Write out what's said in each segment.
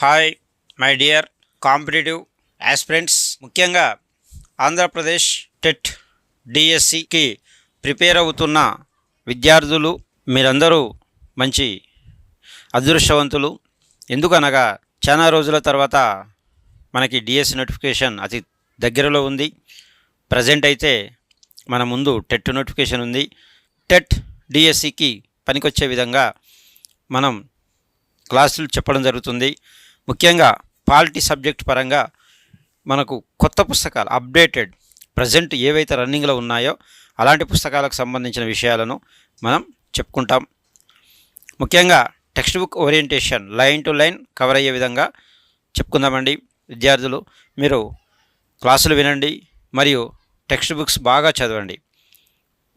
Hi my dear competitive aspirants ముఖ్యంగా Andhra Pradesh TET డిఎస్సికి prepare అవుతున్న విద్యార్థులు మీరందరూ మంచి అదృష్టవంతులు. ఎందుకనగా చాలా రోజుల తర్వాత మనకి డిఎస్సి నోటిఫికేషన్ అతి దగ్గరలో ఉంది. ప్రజెంట్ అయితే మన ముందు టెట్ నోటిఫికేషన్ ఉంది. టెట్ డిఎస్సికి పనికొచ్చే విధంగా మనం క్లాసులు చెప్పడం జరుగుతుంది. ముఖ్యంగా పాలిటీ సబ్జెక్ట్ పరంగా మనకు కొత్త పుస్తకాలు అప్డేటెడ్ ప్రజెంట్ ఏవైతే రన్నింగ్లో ఉన్నాయో అలాంటి పుస్తకాలకు సంబంధించిన విషయాలను మనం చెప్పుకుంటాం. ముఖ్యంగా text book orientation line to line cover అయ్యే విధంగా చెప్పుకుందామండి. విద్యార్థులు మీరు క్లాసులు వినండి మరియు టెక్స్ట్ బుక్స్ బాగా చదవండి.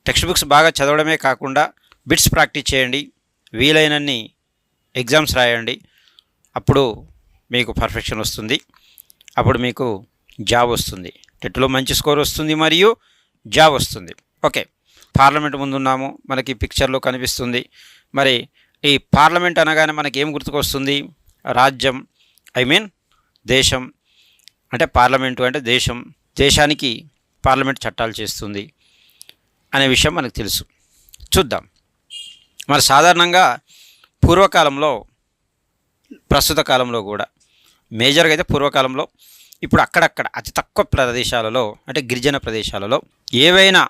టెక్స్ట్ బుక్స్ బాగా చదవడమే కాకుండా బిట్స్ ప్రాక్టీస్ చేయండి. వీలైనన్ని ఎగ్జామ్స్ రాయండి. అప్పుడు మీకు పర్ఫెక్షన్ వస్తుంది. అప్పుడు మీకు జాబ్ వస్తుంది. టెట్లో మంచి స్కోర్ వస్తుంది మరియు జాబ్ వస్తుంది. ఓకే పార్లమెంట్ ముందున్నాము. మనకి పిక్చర్లో కనిపిస్తుంది. మరి ఈ పార్లమెంట్ అనగానే మనకి ఏం గుర్తుకొస్తుంది? రాజ్యం ఐ మీన్ దేశం. అంటే పార్లమెంటు అంటే దేశం. దేశానికి పార్లమెంట్ చట్టాలు చేస్తుంది అనే విషయం మనకు తెలుసు. చూద్దాం. మరి సాధారణంగా పూర్వకాలంలో ప్రస్తుత కాలంలో కూడా మేజర్గా అయితే పూర్వకాలంలో ఇప్పుడు అక్కడక్కడ అతి తక్కువ ప్రదేశాలలో అంటే గిరిజన ప్రదేశాలలో ఏవైనా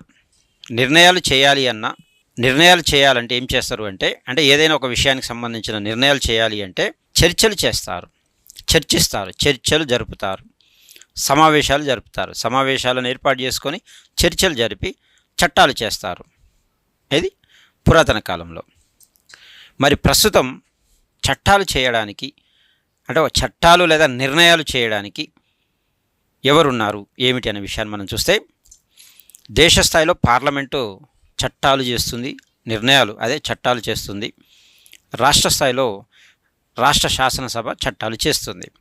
నిర్ణయాలు చేయాలి అన్నా నిర్ణయాలు చేయాలంటే ఏం చేస్తారు అంటే అంటే ఏదైనా ఒక విషయానికి సంబంధించిన నిర్ణయాలు చేయాలి అంటే చర్చలు చేస్తారు. చర్చిస్తారు చర్చలు జరుపుతారు. సమావేశాలు జరుపుతారు. సమావేశాలను ఏర్పాటు చేసుకొని చర్చలు జరిపి చట్టాలు చేస్తారు. ఇది పురాతన కాలంలో. మరి ప్రస్తుతం చట్టాలు చేయడానికి అంటే ఒక చట్టాలు లేదా నిర్ణయాలు చేయడానికి ఎవరున్నారు ఏమిటి అనే విషయాన్ని మనం చూస్తే దేశ స్థాయిలో పార్లమెంటు చట్టాలు చేస్తుంది నిర్ణయాలు అదే చట్టాలు చేస్తుంది. రాష్ట్ర స్థాయిలో రాష్ట్ర శాసనసభ చట్టాలు చేస్తుంది.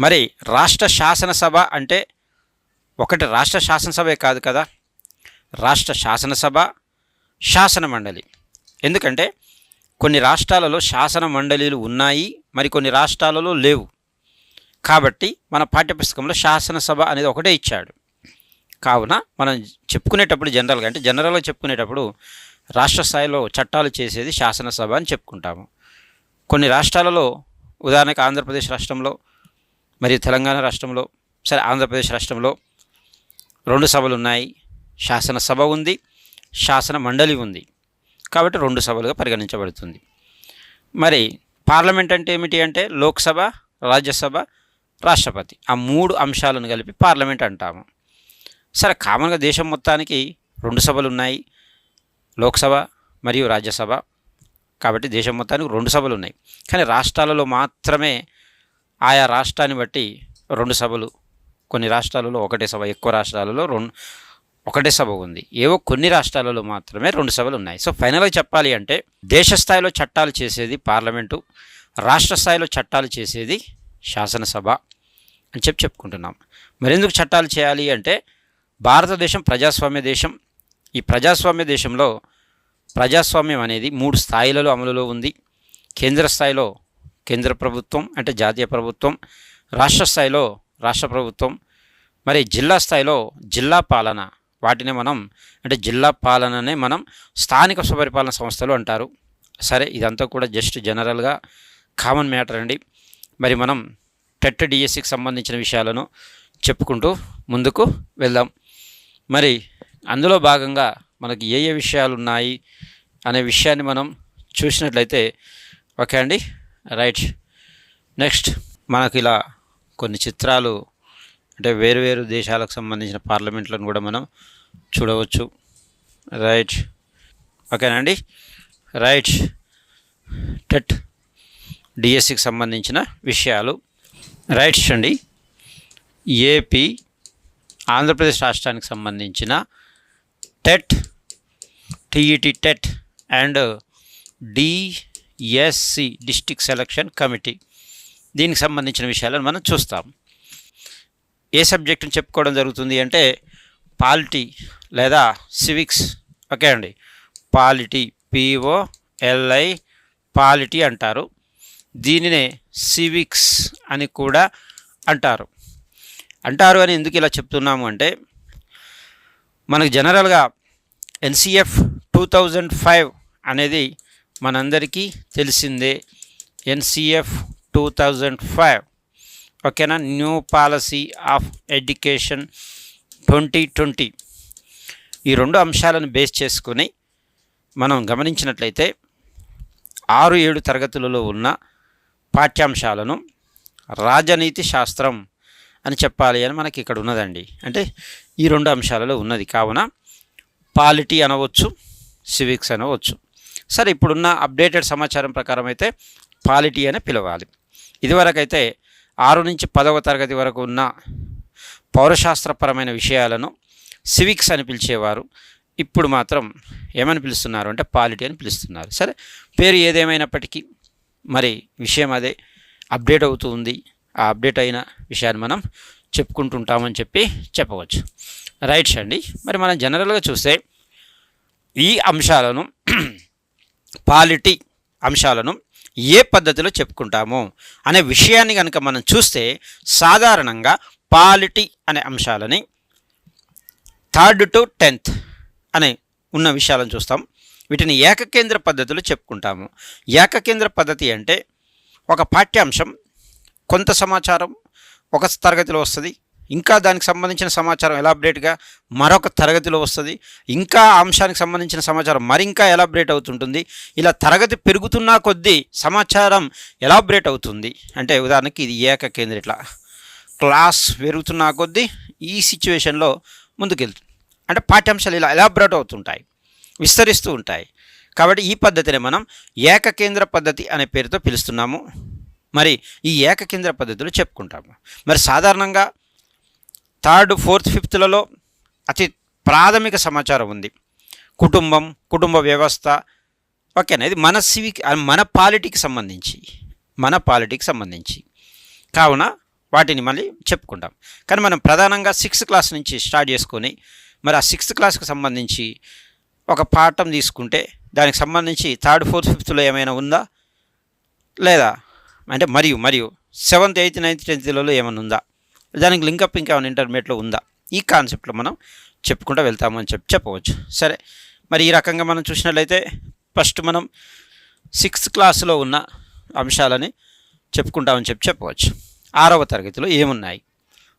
మరి రాష్ట్ర శాసనసభ అంటే ఒకటి రాష్ట్ర శాసనసభే కాదు కదా రాష్ట్ర శాసనసభ శాసన మండలి. ఎందుకంటే కొన్ని రాష్ట్రాలలో శాసన మండలిలు ఉన్నాయి మరి కొన్ని రాష్ట్రాలలో లేవు. కాబట్టి మన పాఠ్యపుస్తకంలో శాసనసభ అనేది ఒకటే ఇచ్చాడు. కావున మనం చెప్పుకునేటప్పుడు జనరల్గా అంటే జనరల్గా చెప్పుకునేటప్పుడు రాష్ట్ర స్థాయిలో చట్టాలు చేసేది శాసనసభ అని చెప్పుకుంటాము. కొన్ని రాష్ట్రాలలో ఉదాహరణకు ఆంధ్రప్రదేశ్ రాష్ట్రంలో మరియు తెలంగాణ రాష్ట్రంలో సరే ఆంధ్రప్రదేశ్ రాష్ట్రంలో రెండు సభలు ఉన్నాయి. శాసనసభ ఉంది శాసన మండలి ఉంది. కాబట్టి రెండు సభలుగా పరిగణించబడుతుంది. మరి పార్లమెంట్ అంటే ఏమిటి అంటే లోక్సభ రాజ్యసభ రాష్ట్రపతి. ఆ మూడు అంశాలను కలిపి పార్లమెంట్ అంటాము. సరే కామన్గా దేశం మొత్తానికి రెండు సభలు ఉన్నాయి. లోక్సభ మరియు రాజ్యసభ. కాబట్టి దేశం మొత్తానికి రెండు సభలు ఉన్నాయి. కానీ రాష్ట్రాలలో మాత్రమే ఆయా రాష్ట్రాన్ని బట్టి రెండు సభలు. కొన్ని రాష్ట్రాలలో ఒకటే సభ ఎక్కువ రాష్ట్రాలలో రెండు ఒకటే సభ ఉంది. ఏవో కొన్ని రాష్ట్రాలలో మాత్రమే రెండు సభలు ఉన్నాయి. సో ఫైనల్గా చెప్పాలి అంటే దేశ స్థాయిలో చట్టాలు చేసేది పార్లమెంటు రాష్ట్ర స్థాయిలో చట్టాలు చేసేది శాసనసభ అని చెప్పి చెప్పుకుంటున్నాం. మరెందుకు చట్టాలు చేయాలి అంటే భారతదేశం ప్రజాస్వామ్య దేశం. ఈ ప్రజాస్వామ్య దేశంలో ప్రజాస్వామ్యం అనేది మూడు స్థాయిలలో అమలులో ఉంది. కేంద్ర స్థాయిలో కేంద్ర ప్రభుత్వం అంటే జాతీయ ప్రభుత్వం రాష్ట్ర స్థాయిలో రాష్ట్ర ప్రభుత్వం మరి జిల్లా స్థాయిలో జిల్లా పాలన వాటిని మనం అంటే జిల్లా పాలననే మనం స్థానిక స్వపరిపాలన సంస్థలు అంటారు. సరే ఇదంతా కూడా జస్ట్ జనరల్గా కామన్ మ్యాటర్ అండి. మరి మనం టెట్ డిఎస్సికి సంబంధించిన విషయాలను చెప్పుకుంటూ ముందుకు వెళ్దాం. మరి అందులో భాగంగా మనకి ఏ ఏ విషయాలు ఉన్నాయి అనే విషయాన్ని మనం చూసినట్లయితే ఓకే అండి? రైట్. నెక్స్ట్ మనకి ఇలా కొన్ని చిత్రాలు అంటే వేరు వేరు దేశాలకు సంబంధించిన పార్లమెంట్లను కూడా మనం చూడవచ్చు. రైట్. ఓకేనండి? రైట్. టెట్. డిఎస్సికి సంబంధించిన విషయాలు. రైట్స్ అండి ఏపీ ఆంధ్రప్రదేశ్ రాష్ట్రానికి సంబంధించిన TET TET TET and DSC district selection committee. దీనికి సంబంధించిన విషయాలను మనం చూస్తాం. ఏ సబ్జెక్టుని చెప్పుకోవడం జరుగుతుంది అంటే పాలిటీ లేదా సివిక్స్. ఓకే అండి. Polity P O L I polity అంటారు. దీనినే సివిక్స్ అని కూడా అంటారు. అంటారు అని ఎందుకు ఇలా చెప్తున్నాము అంటే మనకు జనరల్గా ఎన్సిఎఫ్ టూ థౌజండ్ ఫైవ్ అనేది మనందరికీ తెలిసిందే. NCF two thousand five. ఓకేనా? New policy of education twenty twenty. ఈ రెండు అంశాలను బేస్ చేసుకుని మనం గమనించినట్లయితే ఆరు ఏడు తరగతులలో ఉన్న పాఠ్యాంశాలను రాజనీతి శాస్త్రం అని చెప్పాలి అని మనకి ఇక్కడ ఉన్నదండి. అంటే ఈ రెండు అంశాలలో ఉన్నది. కావున పాలిటీ అనవచ్చు సివిక్స్ అనవచ్చు. సరే ఇప్పుడున్న అప్డేటెడ్ సమాచారం ప్రకారం అయితే పాలిటీ అని పిలవాలి. ఇదివరకైతే ఆరు నుంచి పదవ తరగతి వరకు ఉన్న పౌరశాస్త్రపరమైన విషయాలను సివిక్స్ అని పిలిచేవారు. ఇప్పుడు మాత్రం ఏమని పిలుస్తున్నారు అంటే పాలిటీ అని పిలుస్తున్నారు. సరే పేరు ఏదేమైనప్పటికీ మరి విషయం అదే అప్డేట్ అవుతూ ఉంది. ఆ అప్డేట్ అయిన విషయాన్ని మనం చెప్పుకుంటుంటామని చెప్పి చెప్పవచ్చు. రైట్స్ అండి మరి మనం జనరల్గా చూస్తే ఈ అంశాలను పాలిటీ అంశాలను ఏ పద్ధతిలో చెప్పుకుంటాము అనే విషయాన్ని కనుక మనం చూస్తే సాధారణంగా పాలిటీ అనే అంశాలని థర్డ్ టు టెన్త్ అనే ఉన్న విషయాలను చూస్తాం. వీటిని ఏకకేంద్ర పద్ధతిలో చెప్పుకుంటాము. ఏకకేంద్ర పద్ధతి అంటే ఒక పాఠ్యాంశం కొంత సమాచారం ఒక తరగతిలో వస్తుంది. ఇంకా దానికి సంబంధించిన సమాచారం ఎలాబరేట్గా మరొక తరగతిలో వస్తుంది. ఇంకా అంశానికి సంబంధించిన సమాచారం మరింకా ఎలాబరేట్ అవుతుంటుంది. ఇలా తరగతి పెరుగుతున్నా కొద్దీ సమాచారం ఎలాబరేట్ అవుతుంది. అంటే ఉదాహరణకి ఇది ఏకకేంద్ర ఇట్లా. క్లాస్ పెరుగుతున్నా కొద్దీ ఈ సిచ్యువేషన్లో ముందుకెళ్తుంది. అంటే పాఠ్యాంశాలు ఇలా ఎలాబరేట్ అవుతుంటాయి విస్తరిస్తూ ఉంటాయి. కాబట్టి ఈ పద్ధతిని మనం ఏకకేంద్ర పద్ధతి అనే పేరుతో పిలుస్తున్నాము. మరి ఈ ఏకకేంద్ర పద్ధతిలో చెప్పుకుంటాము. మరి సాధారణంగా థర్డ్ ఫోర్త్ ఫిఫ్త్లలో అతి ప్రాథమిక సమాచారం ఉంది. కుటుంబం కుటుంబ వ్యవస్థ ఓకేనా? ఇది మన సివిక్ మన పాలిటీకి సంబంధించి మన పాలిటీకి సంబంధించి. కావున వాటిని మళ్ళీ చెప్పుకుంటాం. కానీ మనం ప్రధానంగా సిక్స్త్ క్లాస్ నుంచి స్టార్ట్ చేసుకొని మరి ఆ సిక్స్త్ క్లాస్కి సంబంధించి ఒక పాఠం తీసుకుంటే దానికి సంబంధించి థర్డ్ ఫోర్త్ ఫిఫ్త్లో ఏమైనా ఉందా? లేదా? అంటే మరియు మరియు సెవెంత్ ఎయిత్ నైన్త్ టెన్త్లలో ఏమైనా ఉందా? దానికి లింకప్ ఇంకా ఏమైనా ఇంటర్మీడియట్లో ఉందా? ఈ కాన్సెప్ట్లో మనం చెప్పుకుంటూ వెళ్తామని చెప్పి చెప్పవచ్చు. సరే. మరి ఈ రకంగా మనం చూసినట్లయితే ఫస్ట్ మనం సిక్స్త్ క్లాస్లో ఉన్న అంశాలని చెప్పుకుంటామని చెప్పి చెప్పవచ్చు. ఆరవ తరగతిలో ఏమున్నాయి?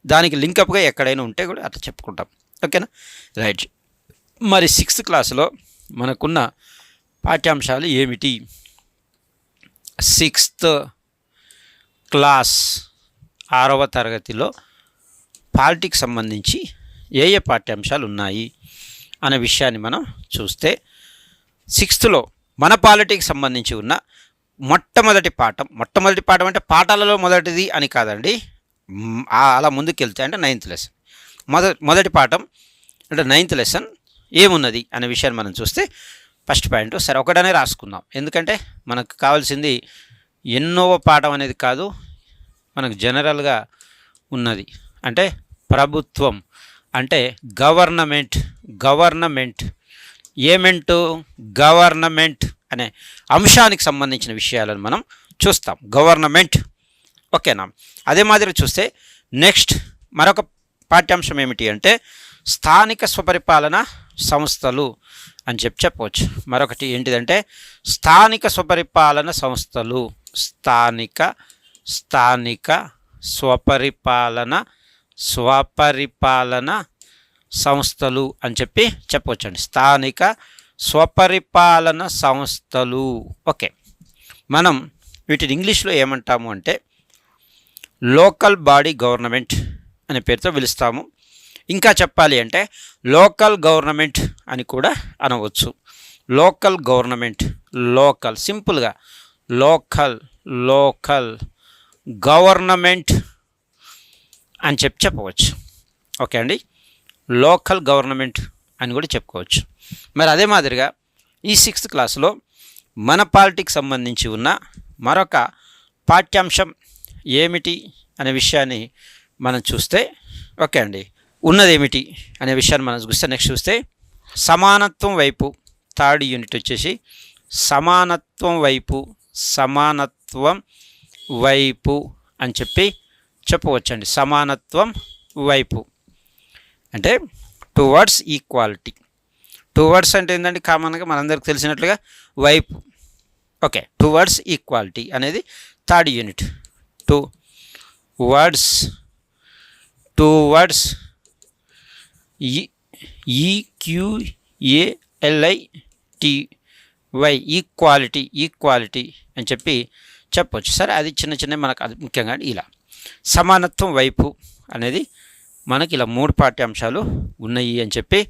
దానికి లింకప్గా ఎక్కడైనా ఉంటే కూడా అట్లా చెప్పుకుంటాం. ఓకేనా? రైట్. మరి సిక్స్త్ క్లాస్లో మనకున్న పాఠ్యాంశాలు ఏమిటి? సిక్స్త్ క్లాస్ ఆరవ తరగతిలో పాలిటిక్స్ సంబంధించి ఏ ఏ పాఠ్యాంశాలు ఉన్నాయి అనే విషయాన్ని మనం చూస్తే సిక్స్త్లో మన పాలిటిక్స్ సంబంధించి ఉన్న మొట్టమొదటి పాఠం. మొట్టమొదటి పాఠం అంటే పాఠాలలో మొదటిది అని కాదండి. అలా ముందుకెళ్తే అంటే నైన్త్ లెసన్ మొద మొదటి పాఠం అంటే నైన్త్ లెసన్ ఏమున్నది అనే విషయాన్ని మనం చూస్తే ఫస్ట్ పాయింట్. సరే ఒకటనే రాసుకుందాం. ఎందుకంటే మనకు కావాల్సింది ఎన్నో పాఠం అనేది కాదు మనకు జనరల్గా ఉన్నది. అంటే ప్రభుత్వం అంటే గవర్నమెంట్. గవర్నమెంట్. ఏమెంటు? గవర్నమెంట్. అనే అంశానికి సంబంధించిన విషయాలను మనం చూస్తాం. గవర్నమెంట్. ఓకేనా? అదే మాదిరి చూస్తే నెక్స్ట్ మరొక పాఠ్యాంశం ఏమిటి అంటే స్థానిక స్వపరిపాలన సంస్థలు అని చెప్పి చెప్పవచ్చు. మరొకటి ఏంటిదంటే స్థానిక స్వపరిపాలన సంస్థలు. స్థానిక స్థానిక స్వపరిపాలన స్వపరిపాలన సంస్థలు అని చెప్పి చెప్పవచ్చండి. స్థానిక స్వపరిపాలన సంస్థలు. ఓకే. మనం వీటిని ఇంగ్లీష్లో ఏమంటాము అంటే లోకల్ బాడీ గవర్నమెంట్ అనే పేరుతో పిలుస్తాము. ఇంకా చెప్పాలి అంటే లోకల్ గవర్నమెంట్ అని కూడా అనవచ్చు. లోకల్ గవర్నమెంట్ లోకల్ సింపుల్గా లోకల్ లోకల్ గవర్నమెంట్ అని చెప్పి చెప్పవచ్చు. ఓకే అండి. లోకల్ గవర్నమెంట్ అని కూడా చెప్పుకోవచ్చు. మరి అదే మాదిరిగా ఈ సిక్స్త్ క్లాస్లో మన పాలిటిక్స్ సంబంధించి ఉన్న మరొక పాఠ్యాంశం ఏమిటి అనే విషయాన్ని మనం చూస్తే ఓకే అండి. ఉన్నదేమిటి అనే విషయాన్ని మనం చూస్తే నెక్స్ట్ చూస్తే సమానత్వం వైపు థర్డ్ యూనిట్ వచ్చేసి సమానత్వం వైపు సమానత్వం వైపు అని చెప్పి చెప్పవచ్చండి. సమానత్వం వైపు. అంటే టువర్డ్స్ ఈక్వాలిటీ టువర్డ్స్ అంటే ఏంటంటే కామన్గా మనందరికి తెలిసినట్లుగా వైపు. ఓకే టువర్డ్స్ ఈక్వాలిటీ అనేది third unit towards towards E Q U A L I Y equality equality అని చెప్పి చెప్పొచ్చు. సరే అది చిన్న చిన్న మనకు అది ముఖ్యంగా ఇలా. సమానత్వం వైపు అనేది మనకి ఇలా మూడు పాఠ్యాంశాలు ఉన్నాయి అని చెప్పి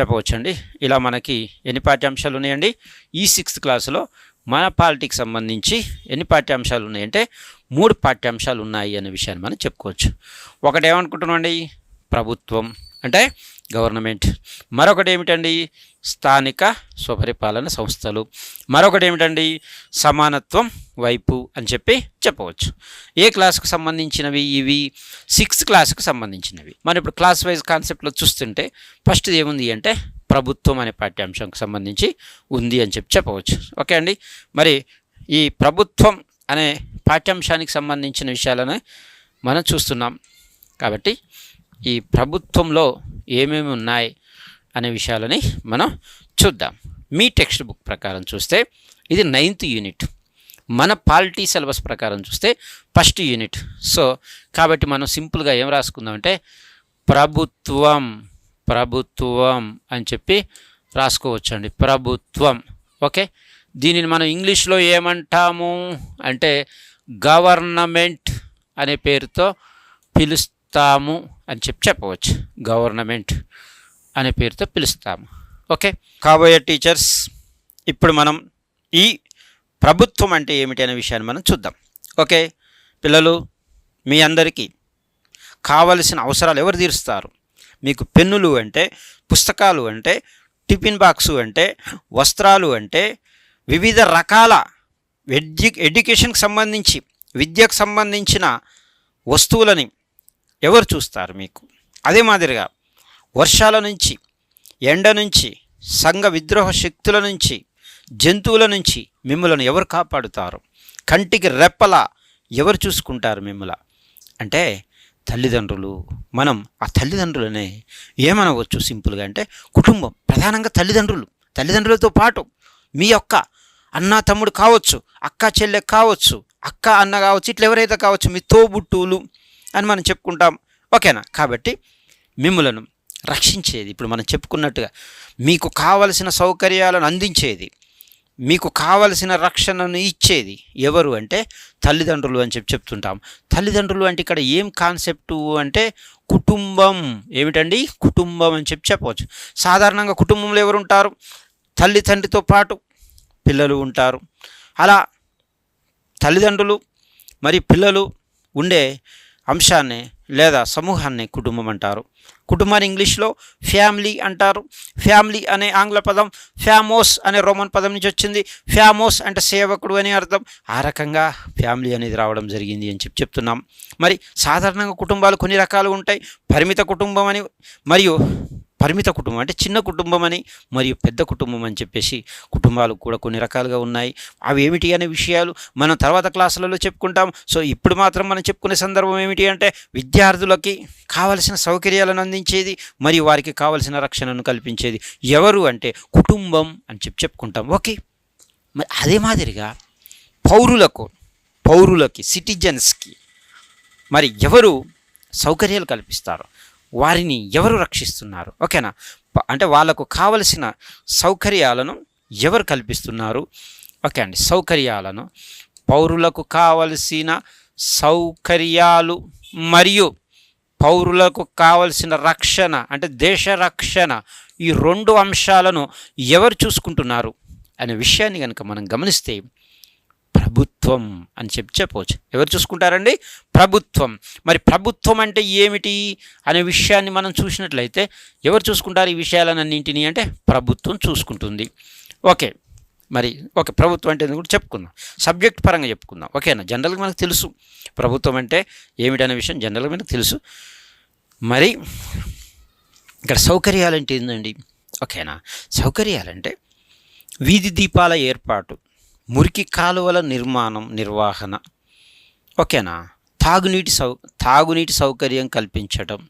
చెప్పవచ్చండి. ఇలా మనకి ఎన్ని పాఠ్యాంశాలు ఉన్నాయండి? ఈ సిక్స్త్ క్లాసులో మన పాలిటిక్స్ సంబంధించి ఎన్ని పాఠ్యాంశాలు ఉన్నాయంటే మూడు పాఠ్యాంశాలు ఉన్నాయి అనే విషయాన్ని మనం చెప్పుకోవచ్చు. ఒకటి ఏమనుకుంటున్నామండి ప్రభుత్వం. అంటే గవర్నమెంట్. మరొకటి ఏమిటండి స్థానిక స్వపరిపాలన సంస్థలు. మరొకటి ఏమిటండి సమానత్వం వైపు అని చెప్పి చెప్పవచ్చు. ఏ క్లాస్కు సంబంధించినవి? ఇవి సిక్స్త్ క్లాస్కు సంబంధించినవి. మనం ఇప్పుడు క్లాస్ వైజ్ కాన్సెప్ట్లో చూస్తుంటే ఫస్ట్ ఏముంది అంటే ప్రభుత్వం అనే పాఠ్యాంశంకు సంబంధించి ఉంది అని చెప్పి చెప్పవచ్చు. ఓకే అండి? మరి ఈ ప్రభుత్వం అనే పాఠ్యాంశానికి సంబంధించిన విషయాలను మనం చూస్తున్నాం. కాబట్టి ఈ ప్రభుత్వంలో ఏమేమి ఉన్నాయి అనే విషయాలని మనం చూద్దాం. మీ టెక్స్ట్ బుక్ ప్రకారం చూస్తే ఇది నైన్త్ యూనిట్. మన పాలిటీ సిలబస్ ప్రకారం చూస్తే ఫస్ట్ యూనిట్. సో కాబట్టి మనం సింపుల్గా ఏం రాసుకుందామంటే ప్రభుత్వం ప్రభుత్వం అని చెప్పి రాసుకోవచ్చండి. ప్రభుత్వం. ఓకే? దీనిని మనం ఇంగ్లీష్లో ఏమంటాము? అంటే గవర్నమెంట్ అనే పేరుతో పిలుస్తాము. అని చెప్పి చెప్పవచ్చు. గవర్నమెంట్ అనే పేరుతో పిలుస్తాము. ఓకే? కాబోయే టీచర్స్ ఇప్పుడు మనం ఈ ప్రభుత్వం అంటే ఏమిటి అనే విషయాన్ని మనం చూద్దాం. ఓకే? పిల్లలు మీ అందరికీ కావలసిన అవసరాలు ఎవరు తీరుస్తారు? మీకు పెన్నులు అంటే పుస్తకాలు అంటే టిఫిన్ బాక్సు అంటే వస్త్రాలు అంటే వివిధ రకాల ఎడ్యు ఎడ్యుకేషన్కి సంబంధించి విద్యకు సంబంధించిన వస్తువులని ఎవరు చూస్తారు మీకు? అదే మాదిరిగా వర్షాల నుంచి ఎండ నుంచి సంఘ విద్రోహ శక్తుల నుంచి జంతువుల నుంచి మిమ్మలను ఎవరు కాపాడుతారు? కంటికి రెప్పల ఎవరు చూసుకుంటారు మిమ్మల అంటే తల్లిదండ్రులు. మనం ఆ తల్లిదండ్రులనే ఏమనవచ్చు సింపుల్గా అంటే కుటుంబం ప్రధానంగా తల్లిదండ్రులు. తల్లిదండ్రులతో పాటు మీ యొక్క అన్న తమ్ముడు కావచ్చు అక్క చెల్లె కావచ్చు అక్క అన్న కావచ్చు ఇట్లా ఎవరైతే కావచ్చు మీ తోబుట్టువులు అని మనం చెప్పుకుంటాం. ఓకేనా? కాబట్టి మిమ్మలను రక్షించేది ఇప్పుడు మనం చెప్పుకున్నట్టుగా మీకు కావలసిన సౌకర్యాలను అందించేది మీకు కావలసిన రక్షణను ఇచ్చేది ఎవరు అంటే తల్లిదండ్రులు అని చెప్పి చెప్తుంటాం. తల్లిదండ్రులు అంటే ఇక్కడ ఏం కాన్సెప్టు అంటే కుటుంబం ఏమిటండి? కుటుంబం అని చెప్పి చెప్పవచ్చు. సాధారణంగా కుటుంబంలో ఎవరు ఉంటారు? తల్లి తండ్రితో పాటు పిల్లలు ఉంటారు. అలా తల్లిదండ్రులు మరి పిల్లలు ఉండే అంశాన్ని లేదా సమూహాన్ని కుటుంబం అంటారు. కుటుంబాన్ని ఇంగ్లీష్లో ఫ్యామిలీ అంటారు. ఫ్యామిలీ అనే ఆంగ్ల పదం ఫ్యామోస్ అనే రోమన్ పదం నుంచి వచ్చింది. ఫ్యామోస్ అంటే సేవకుడు అని అర్థం. ఆ రకంగా ఫ్యామిలీ అనేది రావడం జరిగింది అని చెప్పి చెప్తున్నాం. మరి సాధారణంగా కుటుంబాలు కొన్ని రకాలు ఉంటాయి. పరిమిత కుటుంబం అని మరియు పరిమిత కుటుంబం అంటే చిన్న కుటుంబం అని మరియు పెద్ద కుటుంబం అని చెప్పేసి కుటుంబాలు కూడా కొన్ని రకాలుగా ఉన్నాయి. అవి ఏమిటి అనే విషయాలు మనం తర్వాత క్లాసులలో చెప్పుకుంటాం. సో ఇప్పుడు మాత్రం మనం చెప్పుకునే సందర్భం ఏమిటి అంటే విద్యార్థులకి కావలసిన సౌకర్యాలను అందించేది మరియు వారికి కావలసిన రక్షణను కల్పించేది ఎవరు అంటే కుటుంబం అని చెప్పి చెప్పుకుంటాం. ఓకే? మరి అదే మాదిరిగా పౌరులకు పౌరులకి సిటిజన్స్కి మరి ఎవరు సౌకర్యాలు కల్పిస్తారు? వారిని ఎవరు రక్షిస్తున్నారు? ఓకేనా? అంటే వాళ్ళకు కావలసిన సౌకర్యాలను ఎవరు కల్పిస్తున్నారు? ఓకే అండి సౌకర్యాలను. పౌరులకు కావలసిన సౌకర్యాలు మరియు పౌరులకు కావలసిన రక్షణ అంటే దేశ రక్షణ ఈ రెండు అంశాలను ఎవరు చూసుకుంటున్నారు? అనే విషయాన్ని కనుక మనం గమనిస్తే ప్రభుత్వం అని చెప్పి చెప్పవచ్చు. ఎవరు చూసుకుంటారండి? ప్రభుత్వం. మరి ప్రభుత్వం అంటే ఏమిటి అనే విషయాన్ని మనం చూసినట్లయితే ఎవరు చూసుకుంటారు ఈ విషయాలన్నింటినీ అంటే ప్రభుత్వం చూసుకుంటుంది. ఓకే. మరి ఓకే ప్రభుత్వం అంటే కూడా చెప్పుకుందాం. సబ్జెక్ట్ పరంగా చెప్పుకుందాం. ఓకేనా? జనరల్గా మనకు తెలుసు. ప్రభుత్వం అంటే ఏమిటనే విషయం జనరల్గా మనకు తెలుసు. మరి ఇక్కడ సౌకర్యాలు అంటే ఏంటండి ఓకేనా? సౌకర్యాలంటే వీధి దీపాల ఏర్పాటు. మురికి కాలువల నిర్మాణం నిర్వహణ. ఓకేనా? తాగునీటి సౌ తాగునీటి సౌకర్యం కల్పించటం.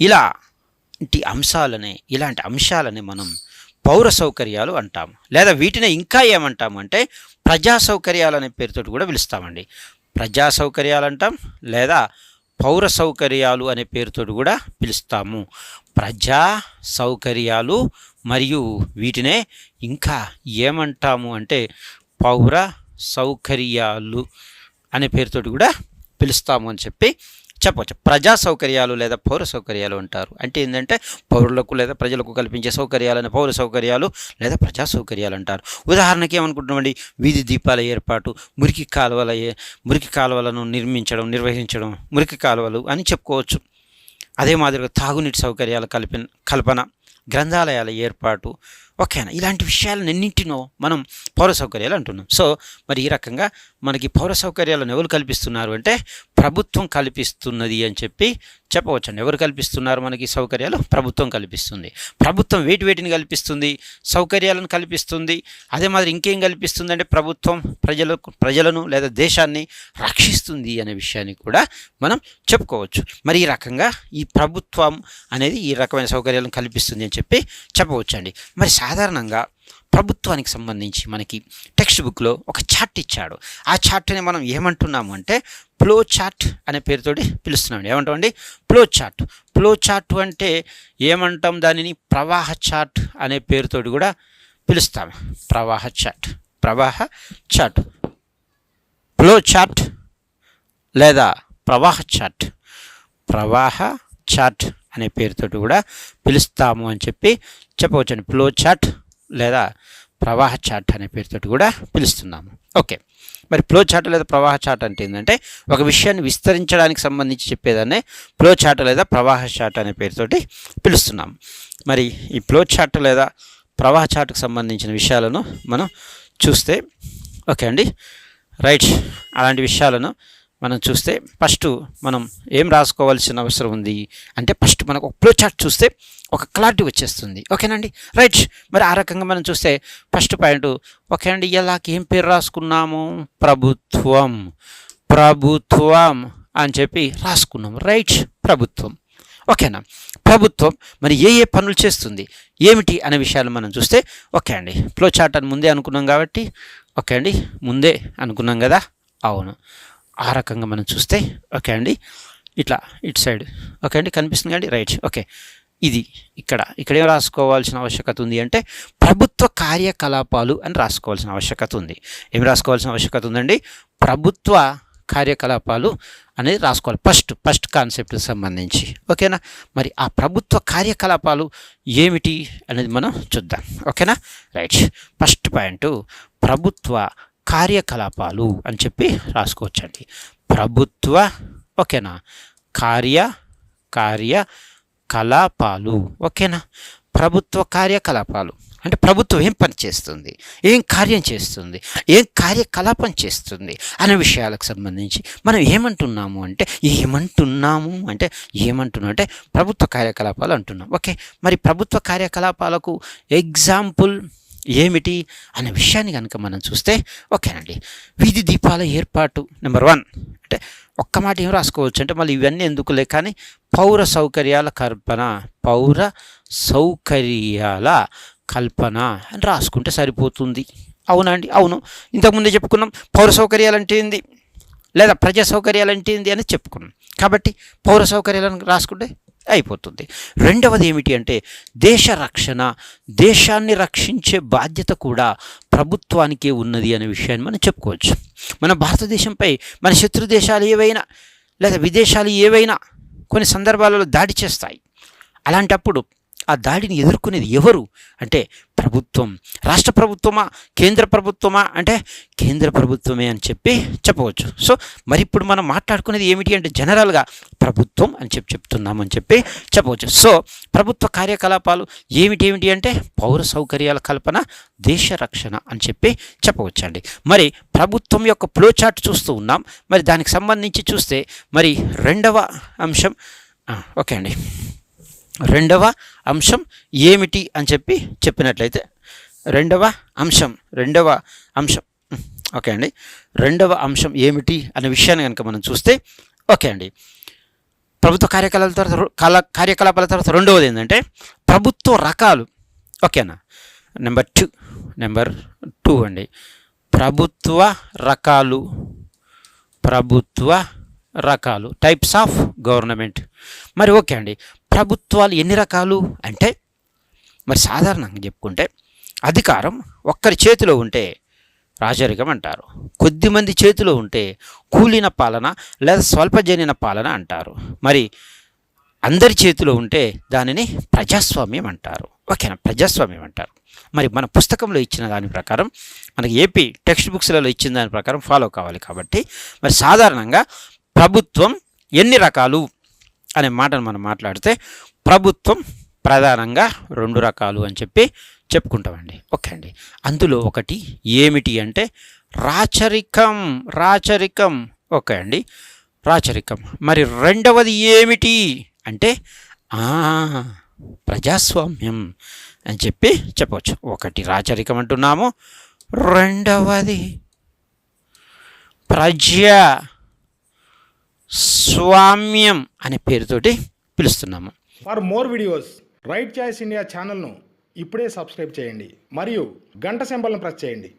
ఇలాంటి అంశాలని ఇలాంటి అంశాలని మనం పౌర సౌకర్యాలు అంటాము. లేదా వీటిని ఇంకా ఏమంటాము అంటే ప్రజా సౌకర్యాలు అనే పేరుతో కూడా పిలుస్తామండి. ప్రజా సౌకర్యాలు అంటాం లేదా పౌర సౌకర్యాలు అనే పేరుతో కూడా పిలుస్తాము. ప్రజా సౌకర్యాలు మరియు వీటినే ఇంకా ఏమంటాము అంటే పౌర సౌకర్యాలు అనే పేరుతో కూడా పిలుస్తాము అని చెప్పి చెప్పవచ్చు ప్రజా సౌకర్యాలు లేదా పౌర సౌకర్యాలు అంటారు. అంటే ఏంటంటే పౌరులకు లేదా ప్రజలకు కల్పించే సౌకర్యాలను పౌర సౌకర్యాలు లేదా ప్రజా సౌకర్యాలు అంటారు. ఉదాహరణకి ఏమనుకుంటున్నామండి? వీధి దీపాల ఏర్పాటు మురికి కాలువల మురికి కాలువలను నిర్మించడం నిర్వహించడం మురికి కాలువలు అని చెప్పుకోవచ్చు. అదే మాదిరిగా తాగునీటి సౌకర్యాల కల్పన కల్పన గ్రంథాలయాల ఏర్పాటు ఓకేనా? ఇలాంటి విషయాలన్నింటినో మనం పౌర సౌకర్యాలు అంటున్నాం. సో మరి ఈ రకంగా మనకి పౌర సౌకర్యాలను ఎవరు కల్పిస్తున్నారు అంటే ప్రభుత్వం కల్పిస్తున్నది అని చెప్పి చెప్పవచ్చండి. ఎవరు కల్పిస్తున్నారు మనకి సౌకర్యాలు? ప్రభుత్వం కల్పిస్తుంది. ప్రభుత్వం వేటి వేటిని కల్పిస్తుంది? సౌకర్యాలను కల్పిస్తుంది. అదే మాదిరి ఇంకేం కల్పిస్తుంది అంటే ప్రభుత్వం ప్రజలకు ప్రజలను లేదా దేశాన్ని రక్షిస్తుంది అనే విషయాన్ని కూడా మనం చెప్పుకోవచ్చు. మరి ఈ రకంగా ఈ ప్రభుత్వం అనేది ఈ రకమైన సౌకర్యాలను కల్పిస్తుంది అని చెప్పి చెప్పవచ్చండి. మరి సాధారణంగా ప్రభుత్వానికి సంబంధించి మనకి టెక్స్ట్ బుక్లో ఒక చార్ట్ ఇచ్చాడు. ఆ చార్ట్ని మనం ఏమంటున్నాము అంటే ఫ్లో చార్ట్ అనే పేరుతోటి పిలుస్తున్నాం ఏమంటామండి? ఫ్లో చార్ట్ ఫ్లో చార్ట్ అంటే ఏమంటాం దానిని? ప్రవాహ చార్ట్ అనే పేరుతోటి కూడా పిలుస్తాం. ప్రవాహ చార్ట్. ప్రవాహ చార్ట్. ఫ్లో చార్ట్ లేదా ప్రవాహ చార్ట్. ప్రవాహ చార్ట్. అనే పేరుతోటి కూడా పిలుస్తాము అని చెప్పి చెప్పవచ్చండి. ఫ్లో చార్ట్ లేదా ప్రవాహ చార్ట్ అనే పేరుతోటి కూడా పిలుస్తున్నాము. ఓకే. మరి ఫ్లో చార్ట్ లేదా ప్రవాహ చార్ట్ అంటే ఏంటంటే ఒక విషయాన్ని విస్తరించడానికి సంబంధించి చెప్పేదాన్నే ఫ్లో చార్ట్ లేదా ప్రవాహ చార్ట్ అనే పేరుతోటి పిలుస్తున్నాము. మరి ఈ ఫ్లో చార్ట్ లేదా ప్రవాహ చార్ట్కు సంబంధించిన విషయాలను మనం చూస్తే ఓకే అండి రైట్ అలాంటి విషయాలను మనం చూస్తే ఫస్ట్ మనం ఏం రాసుకోవాల్సిన అవసరం ఉంది అంటే ఫస్ట్ మనకు ఒక ఫ్లో చార్ట్ చూస్తే ఒక క్లారిటీ వచ్చేస్తుంది. ఓకేనండి? రైట్ మరి ఆ రకంగా మనం చూస్తే ఫస్ట్ పాయింట్ ఓకే అండి ఇలాకి ఏం పేరు రాసుకున్నాము? ప్రభుత్వం. ప్రభుత్వం అని చెప్పి రాసుకున్నాము. రైట్ ప్రభుత్వం. ఓకేనా? ప్రభుత్వం మరి ఏ ఏ పనులు చేస్తుంది? ఏమిటి అనే విషయాలు మనం చూస్తే ఓకే అండి ఫ్లో చార్ట్ అని ముందే అనుకున్నాం కాబట్టి ఓకే అండి ముందే అనుకున్నాం కదా? అవును. ఆ రకంగా మనం చూస్తే ఓకే అండి? ఇట్లా ఇటు సైడ్. ఓకే అండి? కనిపిస్తుంది అండి రైట్. ఓకే. ఇది ఇక్కడ. ఇక్కడ ఏం రాసుకోవాల్సిన ఆవశ్యకత ఉంది అంటే ప్రభుత్వ కార్యకలాపాలు అని రాసుకోవాల్సిన ఆవశ్యకత ఉంది. ఏమి రాసుకోవాల్సిన ఆవశ్యకత ఉందండి? ప్రభుత్వ కార్యకలాపాలు అనేది రాసుకోవాలి. ఫస్ట్ ఫస్ట్ కాన్సెప్ట్కి సంబంధించి. ఓకేనా? మరి ఆ ప్రభుత్వ కార్యకలాపాలు ఏమిటి అనేది మనం చూద్దాం. ఓకేనా? రైట్. ఫస్ట్ పాయింట్ ప్రభుత్వ కార్యకలాపాలు అని చెప్పి రాసుకోవచ్చండి. ప్రభుత్వ ఓకేనా? కార్య కార్య కలాపాలు ఓకేనా? ప్రభుత్వ కార్యకలాపాలు. అంటే ప్రభుత్వం ఏం పని చేస్తుంది? ఏం కార్యం చేస్తుంది? ఏం కార్యకలాపం చేస్తుంది? అనే విషయాలకు సంబంధించి మనం ఏమంటున్నాము అంటే ఏమంటున్నాము అంటే ఏమంటున్నాం అంటే ప్రభుత్వ కార్యకలాపాలు అంటున్నాం. ఓకే? మరి ప్రభుత్వ కార్యకలాపాలకు ఎగ్జాంపుల్ ఏమిటి అనే విషయాన్ని కనుక మనం చూస్తే ఓకేనండి. వీధి దీపాల ఏర్పాటు నెంబర్ వన్. అంటే ఒక్క మాట ఏం రాసుకోవచ్చు అంటే మళ్ళీ ఇవన్నీ ఎందుకులే కానీ పౌర సౌకర్యాల కల్పన పౌర సౌకర్యాల కల్పన అని రాసుకుంటే సరిపోతుంది. అవునా. అండి అవును ఇంతకుముందే చెప్పుకున్నాం పౌర సౌకర్యాలు అంటే ఏంది? లేదా ప్రజా సౌకర్యాలు అంటే ఏంది అని చెప్పుకున్నాం. కాబట్టి పౌర సౌకర్యాలను రాసుకుంటే అయిపోతుంది. రెండవది ఏమిటి అంటే దేశ రక్షణ దేశాన్ని రక్షించే బాధ్యత కూడా ప్రభుత్వానికే ఉన్నది అనే విషయాన్ని మనం చెప్పుకోవచ్చు. మన భారతదేశంపై మన శత్రు దేశాలు ఏవైనా లేదా విదేశాలు ఏవైనా కొన్ని సందర్భాలలో దాడి చేస్తాయి. అలాంటప్పుడు ఆ దాడిని ఎదుర్కొనేది ఎవరు? అంటే ప్రభుత్వం. రాష్ట్ర ప్రభుత్వమా? కేంద్ర ప్రభుత్వమా? అంటే కేంద్ర ప్రభుత్వమే అని చెప్పి చెప్పవచ్చు. సో మరి ఇప్పుడు మనం మాట్లాడుకునేది ఏమిటి అంటే జనరల్గా ప్రభుత్వం అని చెప్పి చెప్తున్నామని చెప్పి చెప్పవచ్చు. సో ప్రభుత్వ కార్యకలాపాలు ఏమిటి ఏమిటి అంటే పౌర సౌకర్యాల కల్పన దేశ రక్షణ అని చెప్పి చెప్పవచ్చండి. మరి ప్రభుత్వం యొక్క ప్లోచార్ట్ చూస్తూ ఉన్నాం. మరి దానికి సంబంధించి చూస్తే మరి రెండవ అంశం ఓకే అండి. రెండవ అంశం ఏమిటి అని చెప్పి చెప్పినట్లయితే రెండవ అంశం రెండవ అంశం. ఓకే అండి. రెండవ అంశం ఏమిటి అనే విషయాన్ని కనుక మనం చూస్తే ఓకే అండి. ప్రభుత్వ కార్యకలాపాల తర్వాత కాల కార్యకలాపాల తర్వాత రెండవది ఏంటంటే ప్రభుత్వ రకాలు. ఓకేనా నెంబర్ టూ నెంబర్ టూ అండి. ప్రభుత్వ రకాలు. ప్రభుత్వ రకాలు. టైప్స్ ఆఫ్ గవర్నమెంట్ మరి ఓకే అండి. ప్రభుత్వాలు ఎన్ని రకాలు అంటే మరి సాధారణంగా చెప్పుకుంటే అధికారం ఒక్కరి చేతిలో ఉంటే రాజరికం అంటారు. కొద్దిమంది చేతిలో ఉంటే కూలిన పాలన లేదా స్వల్పజనిన పాలన అంటారు. మరి అందరి చేతిలో ఉంటే దానిని ప్రజాస్వామ్యం అంటారు. ఓకేనా? ప్రజాస్వామ్యం అంటారు. మరి మన పుస్తకంలో ఇచ్చిన దాని ప్రకారం మనకి ఏపీ టెక్స్ట్ బుక్స్లలో ఇచ్చిన దాని ప్రకారం ఫాలో కావాలి కాబట్టి మరి సాధారణంగా ప్రభుత్వం ఎన్ని రకాలు అనే మాటను మనం మాట్లాడితే ప్రభుత్వం ప్రధానంగా రెండు రకాలు అని చెప్పి చెప్పుకుంటామండి. ఓకే అండి. అందులో ఒకటి ఏమిటి అంటే రాచరికం రాచరికం. ఓకే అండి. రాచరికం. మరి రెండవది ఏమిటి అంటే ప్రజాస్వామ్యం అని చెప్పి చెప్పవచ్చు. ఒకటి రాచరికం అంటున్నాము. రెండవది ప్రజా స్వామ్యం అనే పేరుతోటి పిలుస్తున్నాము. For more videos right choice India ఛానల్ను ఇప్పుడే సబ్స్క్రైబ్ చేయండి. మరియు గంట సింబల్ను ప్రెస్ చేయండి.